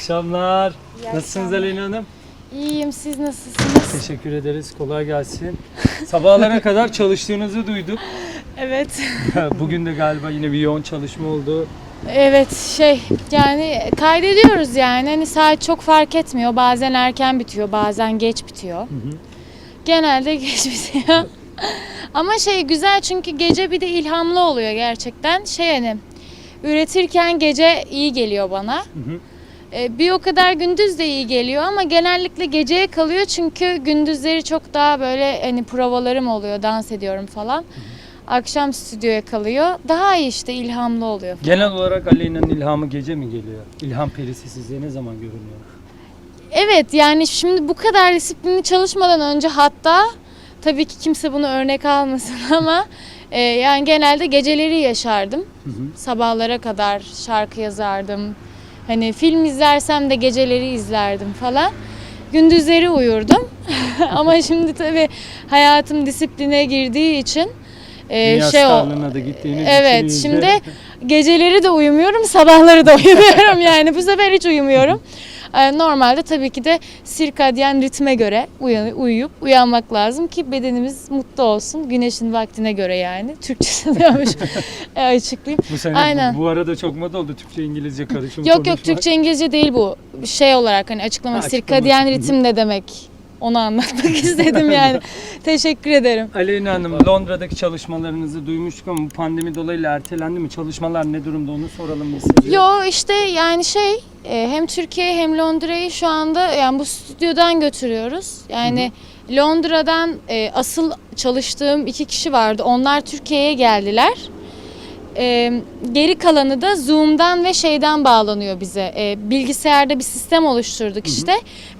akşamlar. İyi Nasılsınız akşamlar. Aleyna Hanım? İyiyim siz nasılsınız? Teşekkür ederiz. Kolay gelsin. Sabahlara kadar çalıştığınızı duyduk. Evet. Bugün de galiba yine bir yoğun çalışma oldu. Evet şey yani kaydediyoruz yani hani saat çok fark etmiyor. Bazen erken bitiyor bazen geç bitiyor. Genelde geç bitiyor. Ama şey güzel çünkü gece bir de ilhamlı oluyor gerçekten. Şey hani üretirken gece iyi geliyor bana. Hı hı. Ee, bir o kadar gündüz de iyi geliyor ama genellikle geceye kalıyor çünkü gündüzleri çok daha böyle hani provalarım oluyor, dans ediyorum falan. Akşam stüdyoya kalıyor. Daha iyi işte ilhamlı oluyor. Genel olarak Aleyna'nın ilhamı gece mi geliyor? İlham perisi size ne zaman görünüyor? Evet yani şimdi bu kadar disiplinli çalışmadan önce hatta tabii ki kimse bunu örnek almasın ama e, yani genelde geceleri yaşardım. Hı hı. Sabahlara kadar şarkı yazardım. Hani film izlersem de geceleri izlerdim falan. Gündüzleri uyurdum. ama şimdi tabii hayatım disipline girdiği için e, Dünya şey o. da gittiğiniz Evet şimdi geceleri de uyumuyorum, sabahları da uyumuyorum yani bu sefer hiç uyumuyorum. Ee, Normalde tabii ki de sirkadyen ritme göre uyuyup uyanmak lazım ki bedenimiz mutlu olsun. Güneşin vaktine göre yani. Türkçesi diyormuş. E, açıklayayım. bu sene Aynen. bu, bu arada çok moda oldu Türkçe İngilizce karışımı Yok yok konuşmak. Türkçe İngilizce değil bu. Şey olarak hani açıklamak. Ha, Sirkadyen ritim ne demek? Onu anlatmak istedim yani. Teşekkür ederim. Aleyna Hanım Londra'daki çalışmalarınızı duymuştuk ama bu pandemi dolayısıyla ertelendi mi? Çalışmalar ne durumda onu soralım biz size. Yo işte yani şey e, hem Türkiye hem Londra'yı şu anda yani bu stüdyodan götürüyoruz. Yani Londra'dan e, asıl çalıştığım iki kişi vardı. Onlar Türkiye'ye geldiler. E, geri kalanı da Zoom'dan ve şeyden bağlanıyor bize. E, bilgisayarda bir sistem oluşturduk işte.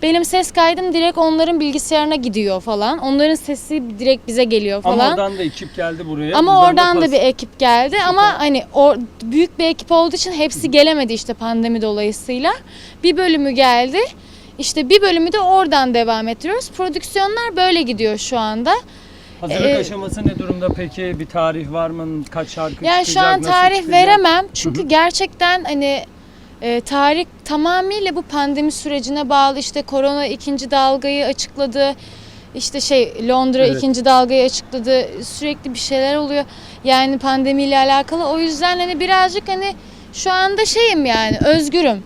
Benim ses kaydım direkt onların bilgisayarına gidiyor falan. Onların sesi direkt bize geliyor falan. Ama oradan da ekip geldi buraya. Ama Buradan oradan da pas- bir ekip geldi ama hani o büyük bir ekip olduğu için hepsi gelemedi işte pandemi dolayısıyla. Bir bölümü geldi. İşte bir bölümü de oradan devam ettiriyoruz. Prodüksiyonlar böyle gidiyor şu anda. Hazırlık Ee, aşaması ne durumda peki? Bir tarih var mı? Kaç şarkı Yani şu çıkacak? an nasıl tarih çıkacak? veremem çünkü gerçekten hani e, tarih tamamıyla bu pandemi sürecine bağlı. İşte korona ikinci dalgayı açıkladı. İşte şey Londra Evet. ikinci dalgayı açıkladı. Sürekli bir şeyler oluyor. Yani pandemiyle alakalı. O yüzden hani birazcık hani şu anda şeyim yani özgürüm.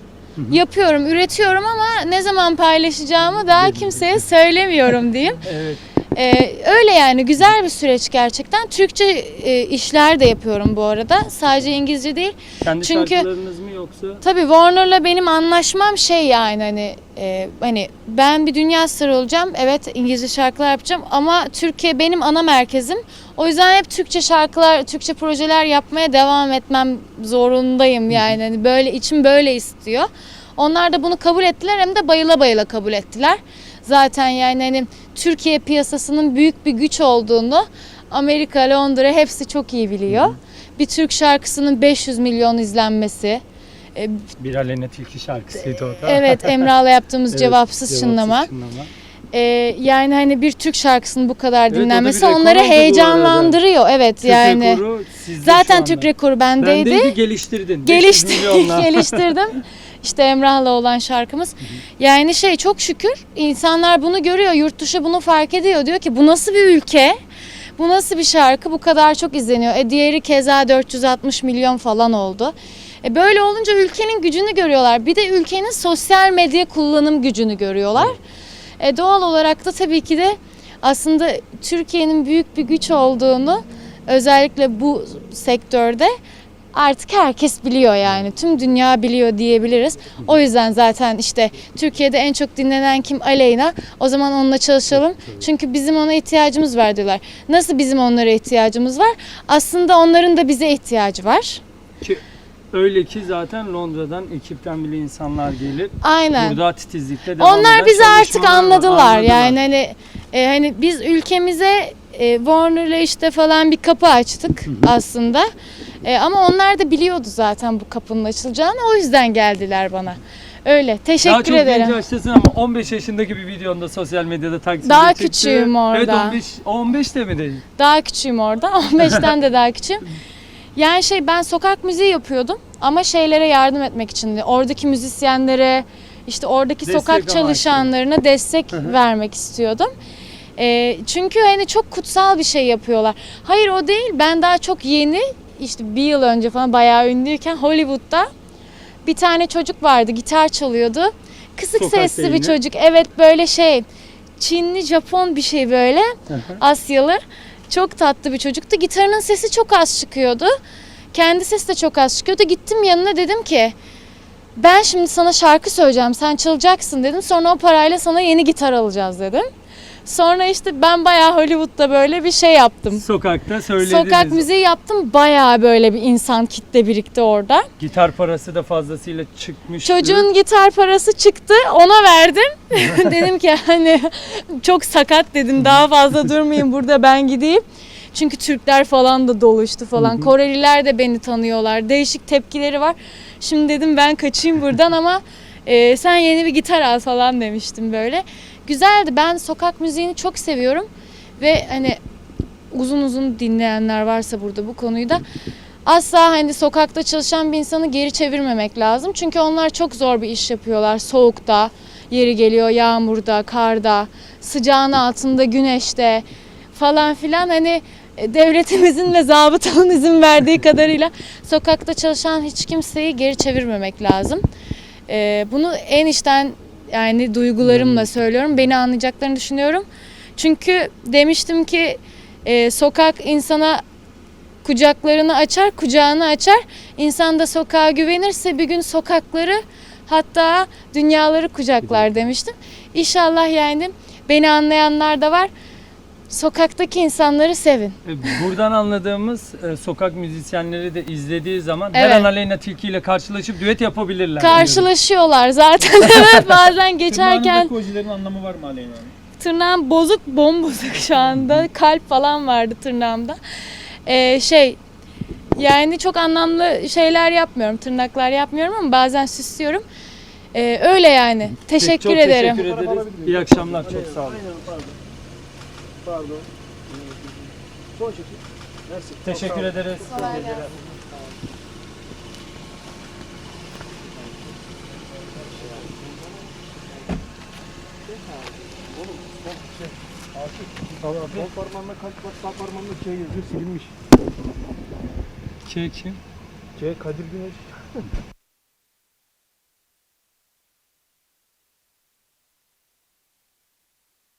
Yapıyorum, üretiyorum ama ne zaman paylaşacağımı daha kimseye söylemiyorum diyeyim. Evet. Ee, öyle yani güzel bir süreç gerçekten. Türkçe e, işler de yapıyorum bu arada. Sadece İngilizce değil. Kendi Çünkü- şarkılarınız mı yoksa? Tabii Warner'la benim anlaşmam şey yani hani e, hani ben bir dünya starı olacağım. Evet İngilizce şarkılar yapacağım ama Türkiye benim ana merkezim. O yüzden hep Türkçe şarkılar, Türkçe projeler yapmaya devam etmem zorundayım yani. Hani böyle içim böyle istiyor. Onlar da bunu kabul ettiler hem de bayıla bayıla kabul ettiler. Zaten yani hani Türkiye piyasasının büyük bir güç olduğunu Amerika, Londra hepsi çok iyi biliyor. Bir Türk şarkısının 500 milyon izlenmesi. E, Bir Aleyna Tilki şarkısıydı o da. Evet Emrah'la yaptığımız Evet, cevapsız, çınlama. Ee, yani hani bir Türk şarkısının bu kadar Evet, dinlenmesi onları heyecanlandırıyor. Evet Türk yani. rekoru Zaten. Türk rekoru bendeydi. Bendeydi geliştirdin. 500 Gelişti, geliştirdim. İşte Emrah'la olan şarkımız. Yani şey çok şükür insanlar bunu görüyor. Yurt dışı bunu fark ediyor. Diyor ki bu nasıl bir ülke? Bu nasıl bir şarkı? Bu kadar çok izleniyor. E diğeri keza 460 milyon falan oldu. E böyle olunca ülkenin gücünü görüyorlar. Bir de ülkenin sosyal medya kullanım gücünü görüyorlar. E doğal olarak da tabii ki de aslında Türkiye'nin büyük bir güç olduğunu özellikle bu sektörde artık herkes biliyor yani. Tüm dünya biliyor diyebiliriz. O yüzden zaten işte Türkiye'de en çok dinlenen kim? Aleyna. O zaman onunla çalışalım. Çünkü bizim ona ihtiyacımız var diyorlar. Nasıl bizim onlara ihtiyacımız var? Aslında onların da bize ihtiyacı var. Ki öyle ki zaten Londra'dan ekipten bile insanlar gelip Aynen. burada titizlikte devam Onlar eden bizi artık çalışmalar var. anladılar. Yani hani e, hani biz ülkemize e, Warner'la işte falan bir kapı açtık aslında. E, ama onlar da biliyordu zaten bu kapının açılacağını. O yüzden geldiler bana. Öyle. Daha Teşekkür çok ederim. genç yaştasın ama 15 yaşındaki bir videonda sosyal medyada takside Daha çıktı. küçüğüm orada. Evet 15, 15 de mi değil? Daha küçüğüm orada. 15'ten de daha küçüğüm. Yani şey ben sokak müziği yapıyordum. Ama şeylere yardım etmek için de oradaki müzisyenlere, işte oradaki Destek sokak amaçlı. çalışanlarına destek vermek istiyordum. Ee, çünkü hani çok kutsal bir şey yapıyorlar. Hayır o değil. Ben daha çok yeni işte bir yıl önce falan bayağı ünlüyken Hollywood'da bir tane çocuk vardı gitar çalıyordu. Kısık Sokakta sesli bir çocuk. Evet böyle şey Çinli, Japon bir şey böyle. Asyalı. Çok tatlı bir çocuktu. Gitarının sesi çok az çıkıyordu. Kendi sesi de çok az çıkıyordu. Gittim yanına dedim ki ben şimdi sana şarkı söyleyeceğim. Sen çalacaksın dedim. Sonra o parayla sana yeni gitar alacağız dedim. Sonra işte ben bayağı Hollywood'da böyle bir şey yaptım. Sokakta söylediniz. Sokak müziği yaptım. Bayağı böyle bir insan kitle birikti orada. Gitar parası da fazlasıyla çıkmış. Çocuğun gitar parası çıktı. Ona verdim. dedim ki hani çok sakat dedim. Daha fazla durmayayım burada ben gideyim. Çünkü Türkler falan da doluştu falan. Koreliler de beni tanıyorlar. Değişik tepkileri var. Şimdi dedim ben kaçayım buradan ama e, sen yeni bir gitar al falan demiştim böyle. Güzeldi. Ben sokak müziğini çok seviyorum. Ve hani uzun uzun dinleyenler varsa burada bu konuyu da asla hani sokakta çalışan bir insanı geri çevirmemek lazım. Çünkü onlar çok zor bir iş yapıyorlar. Soğukta, yeri geliyor yağmurda, karda, sıcağın altında, güneşte falan filan hani e, devletimizin ve zabıtanın izin verdiği kadarıyla sokakta çalışan hiç kimseyi geri çevirmemek lazım. Ee, bunu en içten yani duygularımla söylüyorum. Beni anlayacaklarını düşünüyorum. Çünkü demiştim ki e, sokak insana kucaklarını açar, kucağını açar. İnsan da sokağa güvenirse bir gün sokakları hatta dünyaları kucaklar demiştim. İnşallah yani beni anlayanlar da var. Sokaktaki insanları sevin. E, Buradan anladığımız e, sokak müzisyenleri de izlediği zaman her Evet. an Aleyna Tilki ile karşılaşıp düet yapabilirler. Karşılaşıyorlar zaten evet bazen geçerken Tırnağınızdaki ojilerin anlamı var mı Aleyna Hanım? tırnağım bozuk bombozuk şu anda kalp falan vardı tırnağımda. Ee, şey yani çok anlamlı şeyler yapmıyorum tırnaklar yapmıyorum ama bazen süslüyorum. Ee, öyle yani. Teşekkür Çok ederim. Teşekkür ederiz. İyi akşamlar. Çok sağ olun. Aynen pardon. Pardon. Son çekim. Mersi. Teşekkür ederiz. Sol parmağımla kaç bak sağ parmağımla K yazıyor silinmiş. Kim? K Kadir Güneş.